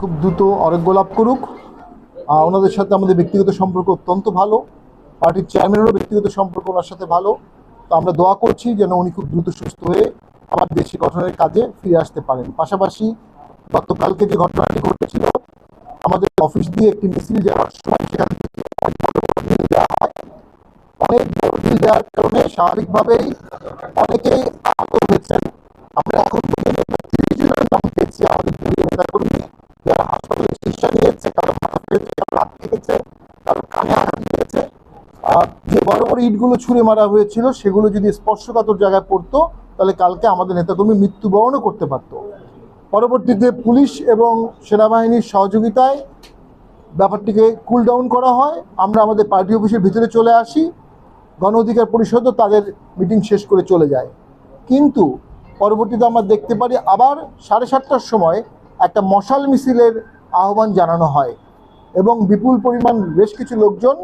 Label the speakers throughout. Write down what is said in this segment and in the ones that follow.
Speaker 1: খুব দ্রুত আরোগ্য লাভ করুক। ওনাদের সাথে আমাদের ব্যক্তিগত সম্পর্ক অত্যন্ত ভালো। পার্টির চেয়ারম্যানেরও ব্যক্তিগত সম্পর্ক ওনার সাথে ভালো। তো আমরা দোয়া করছি যেন উনি খুব দ্রুত সুস্থ হয়ে আমার দেশে গঠনের কাজে ফিরে আসতে পারেন। পাশাপাশি গতকালকে যে ঘটনাটি ঘটেছিল, আমাদের অফিস দিয়ে একটি মিছিল যাওয়ার সময় সেখান থেকে অনেক বড় অনেক ঢিল দেওয়ার কারণে স্বাভাবিকভাবেই অনেকেই আহত নিয়েছে কারও মাথা কারও হাত কারও কানে আঘাত আর যে বড় বড় ইটগুলো ছুঁড়ে মারা হয়েছিল, সেগুলো যদি স্পর্শকাতর জায়গায় পড়তো, তাহলে কালকে আমাদের নেতাকর্মী মৃত্যুবরণও করতে পারতো। পরবর্তীতে পুলিশ এবং সেনাবাহিনীর সহযোগিতায় ব্যাপারটিকে কুল ডাউন করা হয়। আমরা আমাদের পার্টি অফিসের ভিতরে চলে আসি। গণ অধিকার পরিষদও তাদের মিটিং শেষ করে চলে যায়। কিন্তু পরবর্তীতে আমরা দেখতে পারি আবার সাড়ে সাতটার সময় একটা মশাল মিছিলের আহ্বান জানানো হয়। এবং বিপুল পরিমাণ বেশ কিছু লোকজন,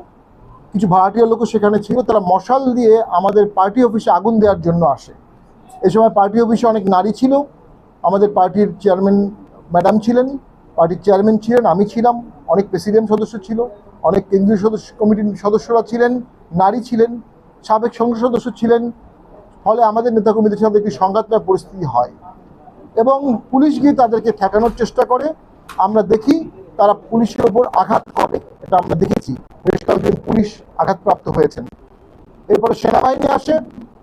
Speaker 1: কিছু ভাড়াটিয়া লোকও সেখানে ছিল, তারা মশাল দিয়ে আমাদের পার্টি অফিসে আগুন দেওয়ার জন্য আসে। এ সময় পার্টি অফিসে অনেক নারী ছিল। আমাদের পার্টির চেয়ারম্যান ম্যাডাম ছিলেন, পার্টির চেয়ারম্যান ছিলেন, আমি ছিলাম, অনেক প্রেসিডেন্ট সদস্য ছিল, অনেক কেন্দ্রীয় সদস্য কমিটির সদস্যরা ছিলেন, নারী ছিলেন, সাবেক সংসদ সদস্য ছিলেন, ফলে আমাদের নেতাকর্মীদের সাথে একটি সংঘাতময় পরিস্থিতি হয়। এবং পুলিশ গিয়ে তাদেরকে ঠেকানোর চেষ্টা করে আমরা দেখি তারা পুলিশের ওপর আঘাত করে। এটা আমরা দেখেছি। বেশ কয়েকজন পুলিশ আঘাতপ্রাপ্ত হয়েছেন। এরপরে সেনাবাহিনী আসে।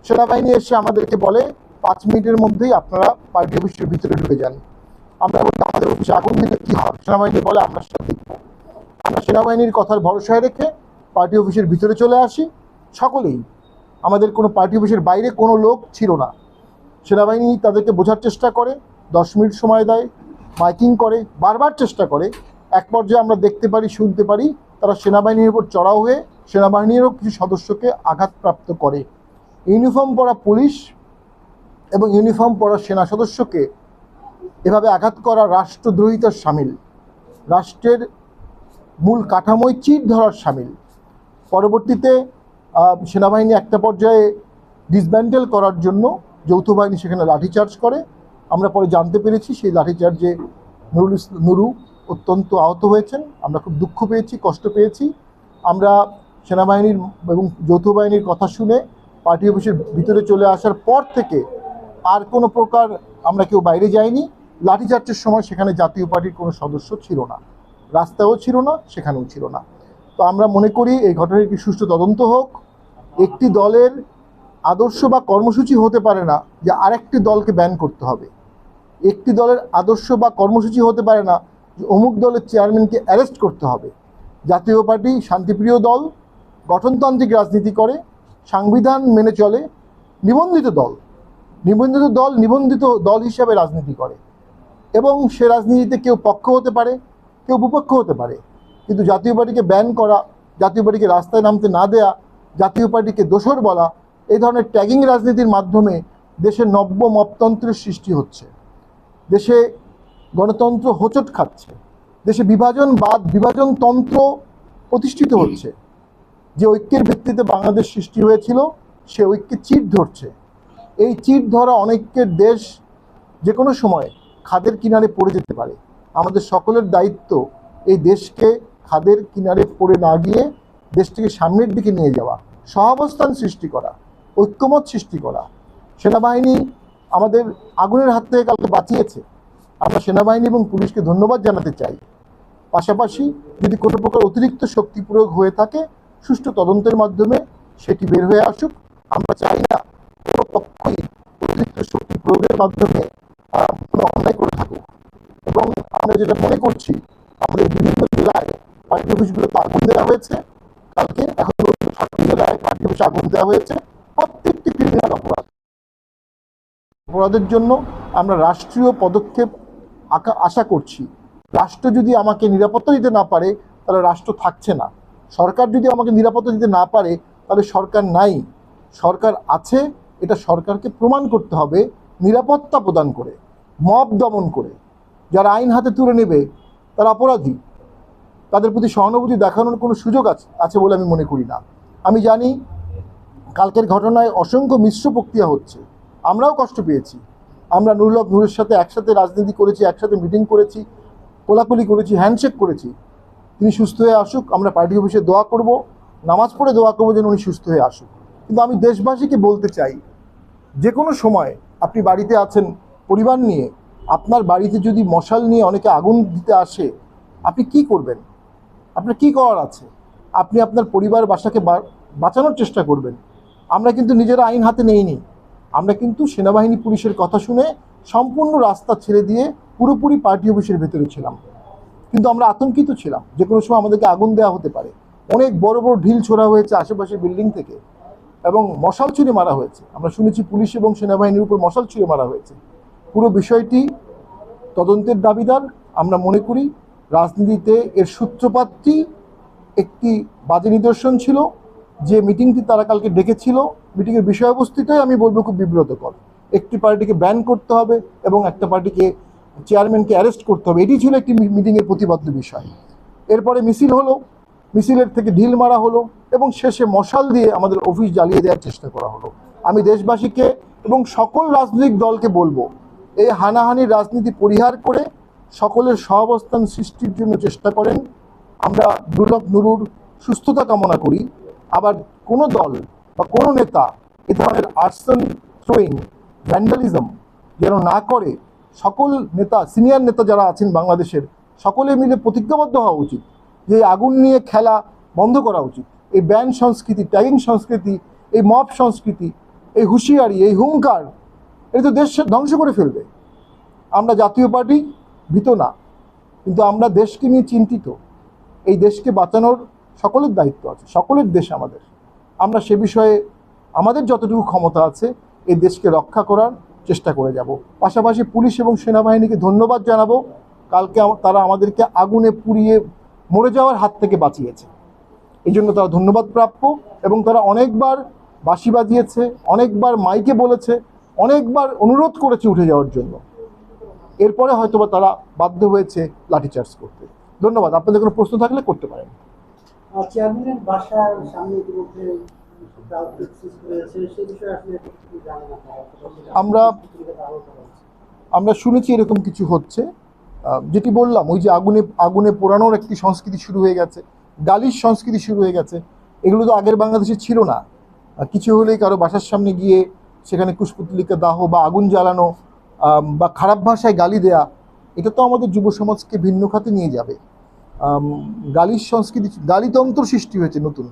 Speaker 1: সেনাবাহিনী এসে আমাদেরকে বলে, পাঁচ মিনিটের মধ্যেই আপনারা পার্টি অফিসের ভিতরে ঢুকে যান। আমরা বলি, আমাদের অফিসে আগুন দিলে কী হবে? সেনাবাহিনী বলে সেটা দেখব। আমরা সেনাবাহিনীর কথার ভরসায় রেখে পার্টি অফিসের ভিতরে চলে আসি। সকলেই, আমাদের কোনো পার্টি অফিসের বাইরে কোনো লোক ছিল না। সেনাবাহিনী তাদেরকে বোঝার চেষ্টা করে, দশ মিনিট সময় দেয়। মাইকিং করে, বারবার চেষ্টা করে, এক পর্যায়ে আমরা দেখতে পারি, শুনতে পারি, তারা সেনাবাহিনীর উপর চড়াও হয়ে সেনাবাহিনীরও কিছু সদস্যকে আঘাতপ্রাপ্ত করে। ইউনিফর্ম পরা পুলিশ এবং ইউনিফর্ম পরা সেনা সদস্যকে এভাবে আঘাত করা রাষ্ট্রদ্রোহিতার সামিল। রাষ্ট্রের মূল কাঠামোয় চিট ধরার সামিল। পরবর্তীতে সেনাবাহিনী একটা পর্যায়ে ডিসব্যান্ডেল করার জন্য যৌথ বাহিনী সেখানে লাঠিচার্জ করে। আমরা পরে জানতে পেরেছি সেই লাঠিচার্জে নুরুল নুরু অত্যন্ত আহত হয়েছেন। আমরা খুব দুঃখ পেয়েছি, কষ্ট পেয়েছি। আমরা সেনাবাহিনীর এবং যৌথ বাহিনীর কথা শুনে পার্টি অফিসের ভিতরে চলে আসার পর থেকে আর কোনো প্রকার আমরা কেউ বাইরে যাইনি। লাঠিচার্জের সময় সেখানে জাতীয় পার্টির কোনো সদস্য ছিল না। রাস্তাও ছিল না, সেখানেও ছিল না। তো আমরা মনে করি এই ঘটনার একটি সুষ্ঠু তদন্ত হোক। একটি দলের আদর্শ বা কর্মসূচি হতে পারে না যে আরেকটি দলকে ব্যান করতে হবে। একটি দলের আদর্শ বা কর্মসূচি হতে পারে না যে অমুক দলের চেয়ারম্যানকে অ্যারেস্ট করতে হবে। জাতীয় পার্টি শান্তিপ্রিয় দল, গঠনতান্ত্রিক রাজনীতি করে, সংবিধান মেনে চলে, নিবন্ধিত দল। নিবন্ধিত দল নিবন্ধিত দল হিসাবে রাজনীতি করে। এবং সে রাজনীতিতে কেউ পক্ষ হতে পারে, কেউ বিপক্ষ হতে পারে। কিন্তু জাতীয় পার্টিকে ব্যান করা, জাতীয় পার্টিকে রাস্তায় নামতে না দেয়া, জাতীয় পার্টিকে দোষর বলা, এই ধরনের ট্যাগিং রাজনীতির মাধ্যমে দেশে নব্য মপতন্ত্রের সৃষ্টি হচ্ছে। দেশে গণতন্ত্র হোঁচট খাচ্ছে, দেশে বিভাজনবাদ বিভাজনতন্ত্র প্রতিষ্ঠিত হচ্ছে। যে ঐক্যের ভিত্তিতে বাংলাদেশ সৃষ্টি হয়েছিল, সে ঐক্যে চিট ধরছে। এই চিট ধরা অনেকের দেশ যে কোনো সময় খাদের কিনারে পড়ে যেতে পারে। আমাদের সকলের দায়িত্ব এই দেশকে খাদের কিনারে পড়ে না গিয়ে দেশটিকে সামনের দিকে নিয়ে যাওয়া, সহাবস্থান সৃষ্টি করা, ঐক্যমত সৃষ্টি করা। সেনাবাহিনী আমাদের আগুনের হাত থেকে কালকে বাঁচিয়েছে। আমরা সেনাবাহিনী এবং পুলিশকে ধন্যবাদ জানাতে চাই। পাশাপাশি যদি কোনো প্রকার অতিরিক্ত শক্তি প্রয়োগ হয়ে থাকে, সুষ্ঠু তদন্তের মাধ্যমে সেটি বের হয়ে আসুক। আমরা চাই না কোনো পক্ষই অতিরিক্ত শক্তি প্রয়োগের মাধ্যমে কোনো অন্যায় করে থাকুক। এবং আমরা যেটা মনে করছি, আমাদের বিভিন্ন জেলায় পার্টি আগুন দেওয়া হয়েছে। কালকে এখন জেলায় পার্টি আগুন দেওয়া হয়েছে। অপরাধের জন্য আমরা রাষ্ট্রীয় পদক্ষেপ আশা করছি। রাষ্ট্র যদি আমাকে নিরাপত্তা দিতে না পারে, তাহলে রাষ্ট্র থাকছে না। সরকার যদি আমাকে নিরাপত্তা দিতে না পারে, তাহলে সরকার নাই। সরকার আছে, এটা সরকারকে প্রমাণ করতে হবে, নিরাপত্তা প্রদান করে, মব দমন করে। যারা আইন হাতে তুলে নেবে, তারা অপরাধী। তাদের প্রতি সহানুভূতি দেখানোর কোনো সুযোগ আছে আছে বলে আমি মনে করি না। আমি জানি, কালকের ঘটনায় অসংখ্য মিশ্র প্রক্রিয়া হচ্ছে। আমরাও কষ্ট পেয়েছি। আমরা নুরুলক নূরের সাথে একসাথে রাজনীতি করেছি, একসাথে মিটিং করেছি, কোলাকুলি করেছি হ্যান্ডশেক করেছি। তিনি সুস্থ হয়ে আসুক, আমরা পার্টি অফিসে দোয়া করব, নামাজ পড়ে দোয়া করব যেন উনি সুস্থ হয়ে আসুক। কিন্তু আমি দেশবাসীকে বলতে চাই, যে কোনো সময় আপনি বাড়িতে আছেন পরিবার নিয়ে, আপনার বাড়িতে যদি মশাল নিয়ে অনেকে আগুন দিতে আসে, আপনি কি করবেন? আপনার কি করার আছে? আপনি আপনার পরিবার বাসাকে বাঁচানোর চেষ্টা করবেন। আমরা কিন্তু নিজেরা আইন হাতে নেইনি। আমরা কিন্তু সেনাবাহিনী পুলিশের কথা শুনে সম্পূর্ণ রাস্তা ছেড়ে দিয়ে পুরোপুরি পার্টি অফিসের ভেতরে ছিলাম। কিন্তু আমরা আতঙ্কিত ছিলাম যে কোনো সময় আমাদেরকে আগুন দেওয়া হতে পারে। অনেক বড় বড় ঢিল ছোড়া হয়েছে আশেপাশের বিল্ডিং থেকে এবং মশাল ছুঁড়ে মারা হয়েছে। আমরা শুনেছি পুলিশ এবং সেনাবাহিনীর উপর মশাল ছুঁড়ে মারা হয়েছে। পুরো বিষয়টি তদন্তের দাবিদার। আমরা মনে করি রাজনীতিতে এর সূত্রপাতটি একটি বাজে নিদর্শন ছিল। যে মিটিংটি তারা কালকে ডেকেছিল মিটিংয়ের বিষয়বস্তুটাই আমি বলব খুব বিব্রতকর। একটি পার্টিকে ব্যান করতে হবে এবং একটা পার্টিকে চেয়ারম্যানকে অ্যারেস্ট করতে হবে। এটি ছিল একটি মিটিংয়ের প্রতিবাদ্য বিষয়। এরপরে মিছিল হলো, মিছিলের থেকে ঢিল মারা হলো এবং শেষে মশাল দিয়ে আমাদের অফিস জ্বালিয়ে দেওয়ার চেষ্টা করা হলো। আমি দেশবাসীকে এবং সকল রাজনৈতিক দলকে বলব, এই হানাহানির রাজনীতি পরিহার করে সকলের সহাবস্থান সৃষ্টির জন্য চেষ্টা করেন। আমরা দুর্লভ নুরুর সুস্থতা কামনা করি। আবার কোনো দল বা কোনো নেতা এ ধরনের আর্সন থ্রোয়িং ভ্যান্ডালিজম যেন না করে, সকল নেতা সিনিয়র নেতা যারা আছেন বাংলাদেশের, সকলে মিলে প্রতিজ্ঞাবদ্ধ হওয়া উচিত যে আগুন নিয়ে খেলা বন্ধ করা উচিত। এই ব্যান সংস্কৃতি ট্যাগিং সংস্কৃতি, এই মব সংস্কৃতি, এই হুঁশিয়ারি, এই হুঙ্কার, এটা তো দেশ ধ্বংস করে ফেলবে। আমরা জাতীয় পার্টি, ভীত না। কিন্তু আমরা দেশকে নিয়ে চিন্তিত। এই দেশকে বাঁচানোর সকলের দায়িত্ব আছে, সকলের দেশ আমাদের। আমরা সে বিষয়ে আমাদের যতটুকু ক্ষমতা আছে, এই দেশকে রক্ষা করার চেষ্টা করে যাব। পাশাপাশি পুলিশ এবং সেনাবাহিনীকে ধন্যবাদ জানাব, কালকে তারা আমাদেরকে আগুনে পুড়িয়ে মরে যাওয়ার হাত থেকে বাঁচিয়েছে। এই জন্য তারা ধন্যবাদ প্রাপ্য এবং তারা অনেকবার বাঁশি বাজিয়েছে, অনেকবার মাইকে বলেছে, অনেকবার অনুরোধ করেছে উঠে যাওয়ার জন্য। এরপরে হয়তোবা তারা বাধ্য হয়েছে লাঠিচার্জ করতে। ধন্যবাদ। আপনাদের কোনো প্রশ্ন থাকলে করতে পারেন।
Speaker 2: চেয়ারম্যানের বাসার সামনে ইতিমধ্যে
Speaker 1: আমরা-। আমরা শুনেছি এরকম কিছু হচ্ছে। যেটি বললাম ওই যে আগুনে আগুনে পোড়ানোর একটি সংস্কৃতি শুরু হয়ে গেছে গালির সংস্কৃতি শুরু হয়ে গেছে। এগুলো তো আগের বাংলাদেশে ছিল না। কিছু হলেই কারও বাসার সামনে গিয়ে সেখানে কুশপুতলিকা দাহ বা আগুন জ্বালানো বা খারাপ ভাষায় গালি দেয়া এটা তো আমাদের যুব সমাজকে ভিন্ন খাতে নিয়ে যাবে। গালির সংস্কৃতি, গালিতন্ত্র সৃষ্টি হয়েছে নতুন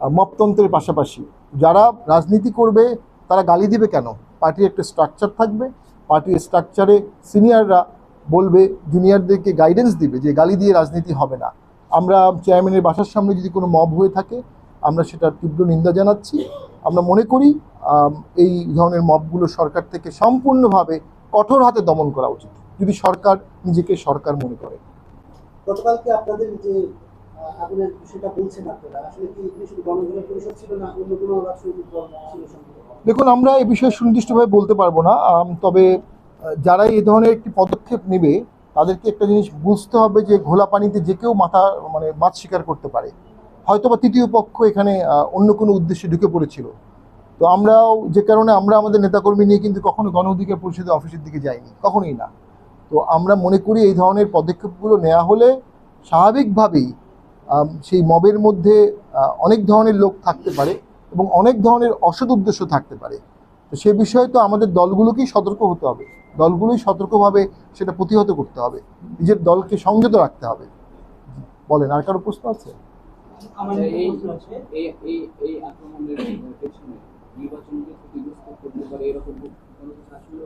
Speaker 1: মপতন্ত্রের পাশাপাশি। যারা রাজনীতি করবে, তারা গালি দিবে কেন? পার্টির একটা স্ট্রাকচার থাকবে। পার্টির স্ট্রাকচারে সিনিয়ররা বলবে জুনিয়রদেরকে গাইডেন্স দিবে যে গালি দিয়ে রাজনীতি হবে না। আমরা চেয়ারম্যানের বাসার সামনে যদি কোনো মব হয়ে থাকে, আমরা সেটার তীব্র নিন্দা জানাচ্ছি। আমরা মনে করি এই ধরনের মবগুলো সরকার থেকে সম্পূর্ণভাবে কঠোর হাতে দমন করা উচিত। যদি সরকার নিজেকে সরকার মনে করে।
Speaker 2: গতকালকে আপনাদের যে আগুনের বিষয়টা বলছেন আপনারা, আসলে কি পরিষদ ছিল না, অন্য কোনো রাজনৈতিক দল ছিল
Speaker 1: দেখুন, আমরা এই বিষয়ে সুনির্দিষ্টভাবে বলতে পারব না তবে যারা এই ধরনের একটি পদক্ষেপ নেবে, তাদেরকে একটা জিনিস বুঝতে হবে যে ঘোলা পানিতে যে কেউ মাথা মানে মাছ শিকার করতে পারে। হয়তো বা তৃতীয় পক্ষ এখানে অন্য কোনো উদ্দেশ্যে ঢুকে পড়েছিল। তো আমরাও, যে কারণে আমরা আমাদের নেতাকর্মী নিয়ে কিন্তু কখনো গণ অধিকার পরিষদের অফিসের দিকে যাইনি, কখনোই না। তো আমরা মনে করি এই ধরনের পদক্ষেপগুলো নেওয়া হলে স্বাভাবিকভাবেই সেই মবের মধ্যে অনেক ধরনের লোক থাকতে পারে এবং অনেক ধরনের অসৎ উদ্দেশ্য থাকতে পারে। তো সে বিষয়ে তো আমাদের দলগুলোকেই সতর্ক হতে হবে। দলগুলোই সতর্কভাবে সেটা প্রতিহত করতে হবে। নিজের দলকে সংযত রাখতে হবে। বলেন আর কারও প্রশ্ন আছে?
Speaker 2: আমার
Speaker 3: এই
Speaker 2: প্রশ্ন আছে।
Speaker 3: এই এই এই আক্রমণের পেছনে নির্বাচনকে ক্ষতিগ্রস্ত করতে পারে এরকম কোনো কিছু আসলে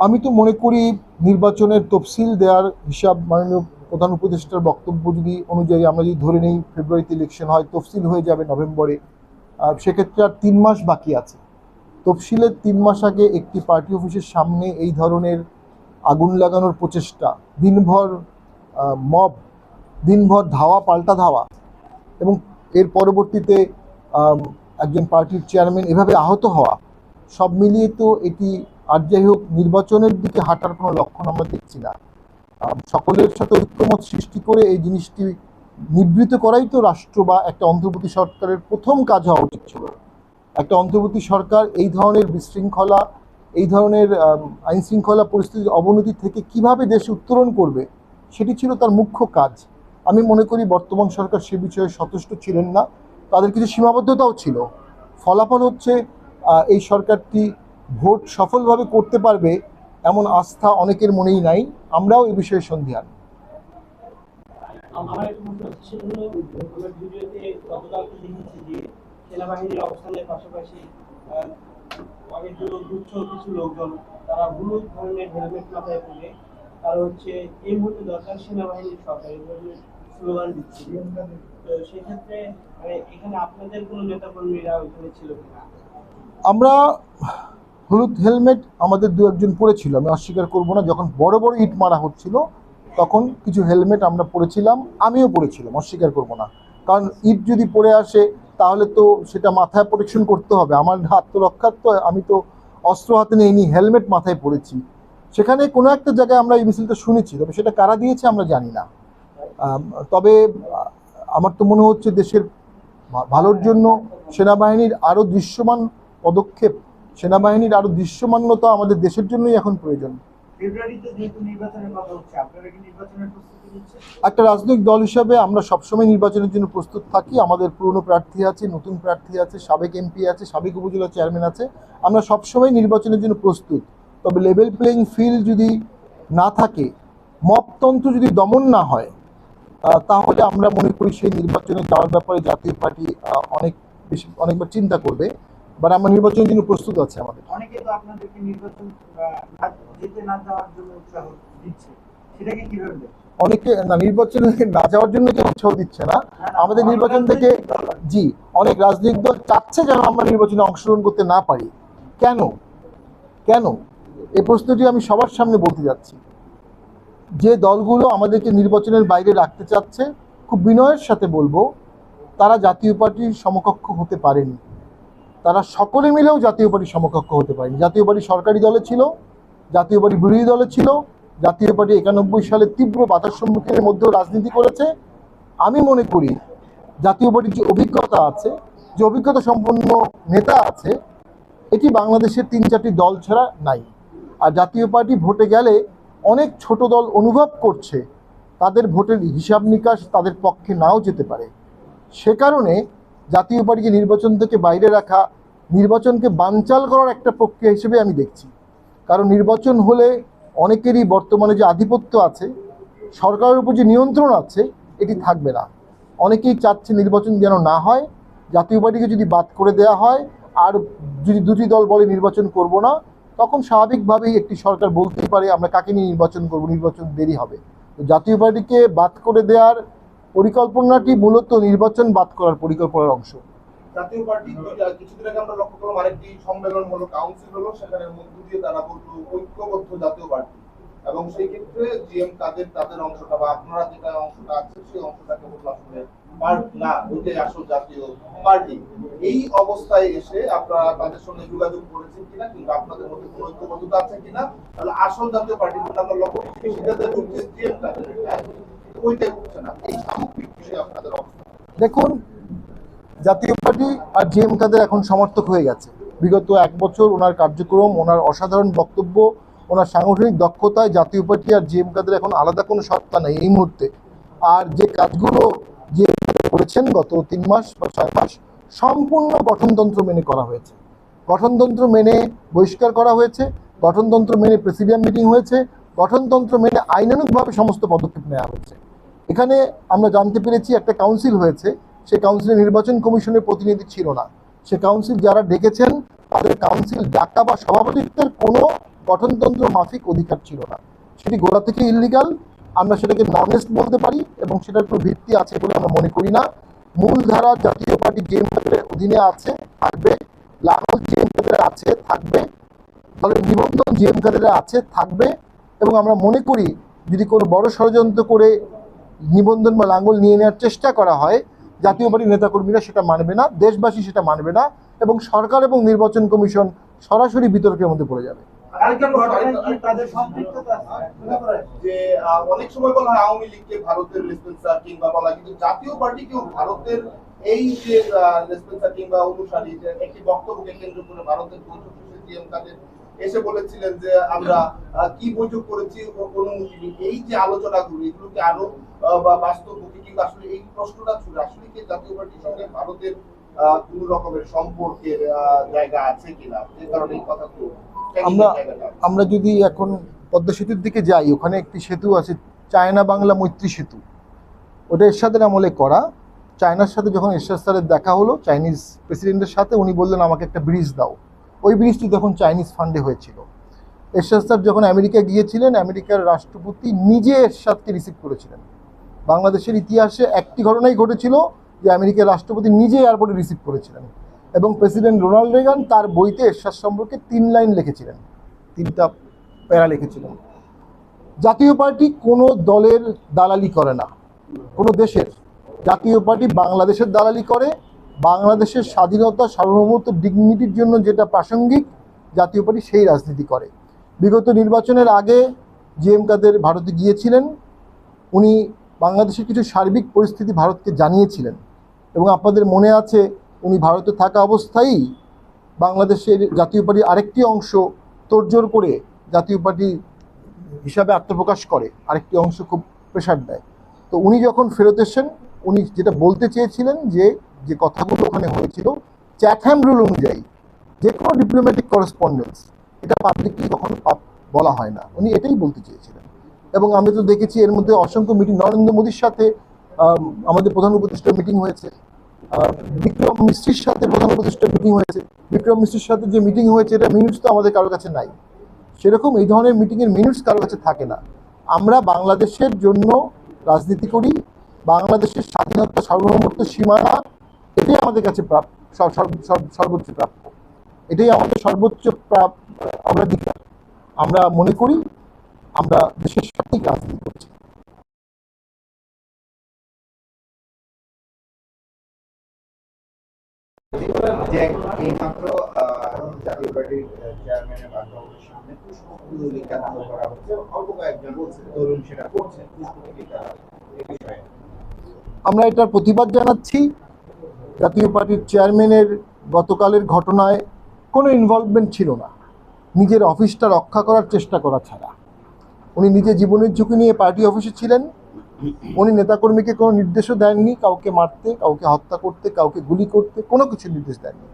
Speaker 1: আমি তো মনে করি নির্বাচনের তফসিল দেওয়ার হিসাব মাননীয় প্রধান উপদেষ্টার বক্তব্য যদি অনুযায়ী আমরা যদি ধরে নিই ফেব্রুয়ারিতে ইলেকশন হয়, তফসিল হয়ে যাবে নভেম্বরে সেক্ষেত্রে আর তিন মাস বাকি আছে। তফসিলের তিন মাস আগে একটি পার্টি অফিসের সামনে এই ধরনের আগুন লাগানোর প্রচেষ্টা, দিনভর মব, দিনভর ধাওয়া, পাল্টা ধাওয়া, এবং এর পরবর্তীতে একজন পার্টির চেয়ারম্যান এভাবে আহত হওয়া, সব মিলিয়ে তো এটি আর যাই হোক, নির্বাচনের দিকে হাঁটার কোনো লক্ষণ আমরা দেখছি না। সকলের সাথে ঐক্যমত সৃষ্টি করে এই জিনিসটি নিবৃত করাই তো রাষ্ট্র বা একটা অন্তর্বর্তী সরকারের প্রথম কাজ হওয়া উচিত ছিল। একটা অন্তর্বর্তী সরকার এই ধরনের বিশৃঙ্খলা, এই ধরনের আইন শৃঙ্খলা পরিস্থিতির অবনতি থেকে কীভাবে দেশ উত্তরণ করবে, সেটি ছিল তার মুখ্য কাজ। আমি মনে করি বর্তমান সরকার সে বিষয়ে সচেষ্ট ছিলেন না। তাদের কিছু সীমাবদ্ধতাও ছিল। ফলাফল হচ্ছে এই সরকারটি ভোট সফলভাবে করতে পারবে এমন আস্থা অনেকের মনেই নাই। আমরাও এই বিষয়ে সন্ধিহান।
Speaker 4: আমার একটা হচ্ছে সেটা হলো আমরা ভিডিওতে গতকালকে দেখেছি যে সেনাবাহিনীর অবস্থানের পাশাপাশি আহ, অনেকগুলো গুচ্ছ কিছু লোকজন তারা হলুদ ধরনের হেলমেট মাথায় পরে তারা হচ্ছে এই মুহূর্তে দরকার সেনাবাহিনীর সরকার এই ধরনের স্লোগান দিচ্ছে। তো সেক্ষেত্রে মানে এখানে আপনাদের কোনো নেতাকর্মীরা ওইখানে ছিল কিনা?
Speaker 1: আমরা হলুদ হেলমেট আমাদের দু একজন পরেছিল, আমি অস্বীকার করব না, যখন বড় বড় ইট মারা হচ্ছিল, তখন কিছু হেলমেট আমরা পরেছিলাম, আমিও পরেছিলাম, অস্বীকার করব না। কারণ ইট যদি পড়ে আসে, তাহলে তো সেটা মাথায় প্রোটেকশন করতে হবে, আমার আত্মরক্ষার তো আমি তো অস্ত্র হাতে নিয়ে হেলমেট মাথায় পরেছি। সেখানে কোনো একটা জায়গায় আমরা এই মিছিলটা শুনেছি, তবে সেটা কারা দিয়েছে আমরা জানি না। তবে আমার তো মনে হচ্ছে দেশের ভালোর জন্য সেনাবাহিনীর আরও দৃশ্যমান পদক্ষেপ সেনাবাহিনীর আরও দৃশ্যমান্যতা আমাদের দেশের জন্যই এখন প্রয়োজন। একটা রাজনৈতিক দল হিসাবে আমরা সবসময় নির্বাচনের জন্য প্রস্তুত থাকি। আমাদের পুরনো প্রার্থী আছে নতুন প্রার্থী আছে সাবেক এমপি আছে সাবেক উপজেলা চেয়ারম্যান আছে। আমরা সবসময় নির্বাচনের জন্য প্রস্তুত। তবে লেভেল প্লেইং ফিল্ড যদি না থাকে মপতন্ত্র যদি দমন না হয় তাহলে আমরা মনে করি সেই নির্বাচনে যাওয়ার ব্যাপারে জাতীয় পার্টি অনেক বেশি অনেকবার চিন্তা করবে। বাট আমরা নির্বাচনের জন্য প্রস্তুত আছে আমাদের।
Speaker 4: অনেকে তো আপনাদেরকে নির্বাচন না- যেতে না যাওয়ার জন্য উৎসাহ দিচ্ছে। সেটাকে কীভাবে
Speaker 1: অনেকে না নির্বাচনে না যাওয়ার জন্য কেউ উৎসাহ দিচ্ছে না। আমাদের নির্বাচন থেকে জি অনেক রাজনৈতিক দল চাচ্ছে যেন আমরা নির্বাচনে অংশগ্রহণ করতে না পারি। কেন? কেন? এই প্রশ্নটি আমি সবার সামনে বলতে যাচ্ছি। যে দলগুলো আমাদেরকে নির্বাচনের বাইরে রাখতে চাচ্ছে খুব বিনয়ের সাথে বলব তারা জাতীয় পার্টির সমকক্ষ হতে পারেনি। তারা সকলে মিলেও জাতীয় পার্টির সমকক্ষ হতে পারেনি। জাতীয় পার্টি সরকারি দলে ছিল, জাতীয় পার্টি বিরোধী দলে ছিল, জাতীয় পার্টি একানব্বই সালে তীব্র বাধার সম্মুখীনের মধ্যেও রাজনীতি করেছে। আমি মনে করি জাতীয় পার্টির যে অভিজ্ঞতা আছে, যে অভিজ্ঞতা সম্পন্ন নেতা আছে, এটি বাংলাদেশের তিন চারটি দল ছাড়া নাই। আর জাতীয় পার্টি ভোটে গেলে অনেক ছোট দল অনুভব করছে, তাদের ভোটের হিসাব নিকাশ তাদের পক্ষে নাও যেতে পারে। সে কারণে জাতীয় পার্টিকে নির্বাচন থেকে বাইরে রাখা, নির্বাচনকে বানচাল করার একটা প্রক্রিয়া হিসেবে আমি দেখছি। কারণ নির্বাচন হলে অনেকেরই বর্তমানে যে আধিপত্য আছে, সরকারের উপর যে নিয়ন্ত্রণ আছে, এটি থাকবে না। অনেকেই চাচ্ছে নির্বাচন যেন না হয়, জাতীয় পার্টিকে যদি বাদ করে দেওয়া হয়, আর যদি দুটি দল বলে নির্বাচন করব না, তখন স্বাভাবিকভাবেই একটি সরকার বলতেই পারে, আমরা কাকে নিয়ে নির্বাচন করব, নির্বাচন দেরি হবে। তো জাতীয় পার্টিকে বাদ করে দেওয়ার পরিকল্পনাটি মূলত নির্বাচন বাদ করার পরিকল্পনার অংশ।
Speaker 5: জাতীয় পার্টি সম্মেলন কাউন্সিল হলো, সেখানে তারা ঐক্যবদ্ধ জাতীয় পার্টি। এবং সেই ক্ষেত্রে সেই অংশটাকে না আসল জাতীয় পার্টি। এই অবস্থায় এসে তাদের সঙ্গে করেছেন কিনা আপনাদের মধ্যে আছে কিনা, তাহলে জাতীয় পার্টি আমরা লক্ষ্য?
Speaker 1: দেখুন, জাতীয় পার্টি আর জিএম কাদের এখন সমর্থক হয়ে গেছে। বিগত এক বছর ওনার কার্যক্রম, ওনার অসাধারণ বক্তব্য, ওনার সাংগঠনিক দক্ষতায় জাতীয় পার্টি আর জিএম কাদের এখন আলাদা কোনো সত্তা নেই এই মুহূর্তে। আর যে কাজগুলো যে করেছেন গত তিন মাস বা ছয় মাস, সম্পূর্ণ গঠনতন্ত্র মেনে করা হয়েছে। গঠনতন্ত্র মেনে বহিষ্কার করা হয়েছে, গঠনতন্ত্র মেনে প্রেসিডিয়াম মিটিং হয়েছে গঠনতন্ত্র মেনে আইনানুগভাবে সমস্ত পদক্ষেপ নেওয়া হয়েছে এখানে আমরা জানতে পেরেছি একটা কাউন্সিল হয়েছে, সেই কাউন্সিলে নির্বাচন কমিশনের প্রতিনিধি ছিল না। সে কাউন্সিল যারা ডেকেছেন, তাদের কাউন্সিল ডাকা বা সভাপতিত্বের কোনো গঠনতন্ত্র মাফিক অধিকার ছিল না। সেটি গোড়া থেকে ইলিগাল আমরা সেটাকে ননেস্ট বলতে পারি এবং সেটার কোনো ভিত্তি আছে বলে আমরা মনে করি না। মূলধারা জাতীয় পার্টি জিএম কাদের অধীনে আছে, থাকবে। লাঙ্গল জিএম কাদের আছে, থাকবে। দলের নিবন্ধন জিএম কাদের আছে, থাকবে। এবং আমরা মনে করি যদি কোনো বড় ষড়যন্ত্র করে নিবন্ধন বা লাঙ্গল নিয়ে নেওয়ার চেষ্টা করা হয়, জাতীয় পার্টির নেতাকর্মীরা সেটা মানবে না, দেশবাসী সেটা মানবে না এবং সরকার এবং নির্বাচন কমিশন সরাসরি বিতর্কের মধ্যে পড়ে যাবে।
Speaker 5: এই যে এসে বলেছিলেন যে আমরা কি বৈঠক করেছি অনুমতি নেই। এই যে আলোচনাগুলো এগুলো কি আরও বা বাস্তবমুখী কিংবা আসলে এই প্রশ্নটা ছিল আসলে কি জাতীয় পার্টির সঙ্গে ভারতের আহ, রকমের সম্পর্কের জায়গা আছে কিনা? যে কারণে এই কথাগুলো
Speaker 1: আমরা আমরা যদি এখন পদ্মা সেতুর দিকে যাই ওখানে একটি সেতু আছে চায়না বাংলা মৈত্রী সেতু। ওটা এরশাদের আমলে করা। চায়নার সাথে যখন এরশাদ স্যারের দেখা হলো চাইনিজ প্রেসিডেন্টের সাথে উনি বললেন আমাকে একটা ব্রিজ দাও। ওই ব্রিজটি তখন চাইনিজ ফান্ডে হয়েছিল। এরশাদ স্যার যখন আমেরিকা গিয়েছিলেন, আমেরিকার রাষ্ট্রপতি নিজে এরশাদকে রিসিভ করেছিলেন। বাংলাদেশের ইতিহাসে একটি ঘটনাই ঘটেছিল যে আমেরিকার রাষ্ট্রপতি নিজে এয়ারপোর্টে রিসিভ করেছিলেন এবং প্রেসিডেন্ট রোনাল্ড রেগান তার বইতে এরশাদ সম্পর্কে তিন লাইন লিখেছিলেন, তিনটা প্যারা লিখেছিলেন। জাতীয় পার্টি কোনো দলের দালালি করে না, কোনো দেশের। জাতীয় পার্টি বাংলাদেশের দালালি করে বাংলাদেশের স্বাধীনতা, সার্বভৌমত্ব ডিগনিটির জন্য যেটা প্রাসঙ্গিক জাতীয় পার্টি সেই রাজনীতি করে। বিগত নির্বাচনের আগে জি এম কাদের ভারতে গিয়েছিলেন, উনি বাংলাদেশের কিছু সার্বিক পরিস্থিতি ভারতকে জানিয়েছিলেন এবং আপনাদের মনে আছে উনি ভারতে থাকা অবস্থায় বাংলাদেশের জাতীয় পার্টির আরেকটি অংশ তোড়জোড় করে জাতীয় পার্টি হিসাবে আত্মপ্রকাশ করে, আরেকটি অংশ খুব প্রেশার দেয়। তো উনি যখন ফেরত এসেছেন, উনি যেটা বলতে চেয়েছিলেন যে যে কথাগুলো ওখানে হয়েছিল চ্যাটহ্যাম রুল অনুযায়ী যে কোনো ডিপ্লোম্যাটিক করেসপন্ডেন্স এটা পাবলিকলি কখনো বলা হয় না। উনি এটাই বলতে চেয়েছিলেন। এবং আমি তো দেখেছি এর মধ্যে অসংখ্য মিটিং নরেন্দ্র মোদীর সাথে আমাদের প্রধান উপদেষ্টার মিটিং হয়েছে বিক্রম মিস্ত্রির সাথে প্রধান উপদেষ্টার মিটিং হয়েছে। বিক্রম মিস্ত্রির সাথে যে মিটিং হয়েছে, এটা মিনিটস তো আমাদের কারোর কাছে নাই। সেরকম এই ধরনের মিটিংয়ের মিনিটস কারোর কাছে থাকে না। আমরা বাংলাদেশের জন্য রাজনীতি করি, বাংলাদেশের স্বাধীনতা সার্বভৌমত্ব সীমানা এটাই আমাদের কাছে প্রাপ্য সর- সর- সর- সর্বোচ্চ প্রাপ্য। এটাই আমাদের সর্বোচ্চ অগ্রাধিকার আমরা মনে করি আমরা দেশের সাথেই রাজনীতি করছি।
Speaker 6: যে এইমাত্র জাতীয় পার্টির চেয়ারম্যানের বাসভবনের সামনে পুষ্পলিকা দাহ করা হচ্ছে অল্প কয়েকজন তরুণ সেটা করছে পুষ্পলিকা
Speaker 1: আমরা এটার প্রতিবাদ জানাচ্ছি। জাতীয় পার্টির চেয়ারম্যানের গতকালের ঘটনায় কোনো ইনভলভমেন্ট ছিল না। নিজের অফিসটা রক্ষা করার চেষ্টা করা ছাড়া। উনি নিজে জীবনের ঝুঁকি নিয়ে পার্টি অফিসে ছিলেন। উনি নেতাকর্মীকে কোনো নির্দেশও দেননি, কাউকে মারতে, কাউকে হত্যা করতে, কাউকে গুলি করতে, কোনো কিছু নির্দেশ দেননি।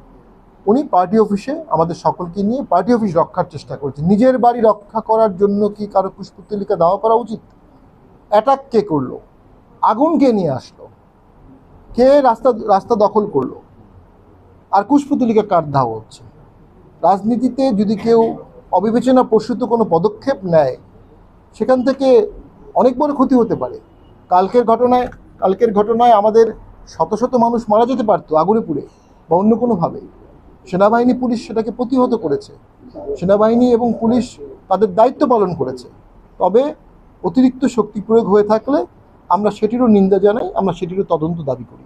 Speaker 1: উনি পার্টি অফিসে আমাদের সকলকে নিয়ে পার্টি অফিস রক্ষার চেষ্টা করেছেন। নিজের বাড়ি রক্ষা করার জন্য কি কারও পুষ্পতলিকা দেওয়া করা উচিত? অ্যাটাক কে করল? আগুন কে নিয়ে আসলো? কে রাস্তা রাস্তা দখল করল? আর কুশপুতলিকা কার ধাওয়া হচ্ছে? রাজনীতিতে যদি কেউ অবিবেচনা প্রসূত কোনো পদক্ষেপ নেয়, সেখান থেকে অনেক বড় ক্ষতি হতে পারে। কালকের ঘটনায় কালকের ঘটনায় আমাদের শত শত মানুষ মারা যেতে পারতো আগুনে পুড়ে বা অন্য কোনোভাবে সেনাবাহিনী, পুলিশ সেটাকে প্রতিহত করেছে। সেনাবাহিনী এবং পুলিশ তাদের দায়িত্ব পালন করেছে। তবে অতিরিক্ত শক্তি প্রয়োগ হয়ে থাকলে আমরা সেটিরও নিন্দা জানাই আমরা সেটিরও তদন্ত দাবি করি।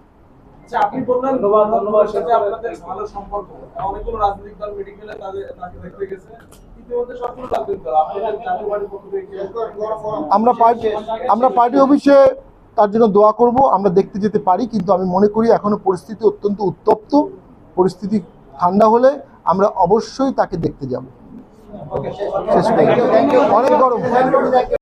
Speaker 7: আচ্ছা, আপনি বললেন ধন্যবাদ ধন্যবাদ সাথে আপনাদের ভালো সম্পর্ক। অনেকগুলো রাজনৈতিক দল মিটিং গেলে তাদের তাকে দেখতে গেছে। ইতিমধ্যে সবগুলো রাজনৈতিক দল আপনাদের জাতীয় পার্টির পক্ষ থেকে কি-
Speaker 1: আমরা পার্টি আমরা পার্টি অফিসে তার জন্য দোয়া করব আমরা দেখতে যেতে পারি কিন্তু আমি মনে করি এখনও পরিস্থিতি অত্যন্ত উত্তপ্ত। পরিস্থিতি ঠান্ডা হলে আমরা অবশ্যই তাকে দেখতে যাব। অনেক গরম।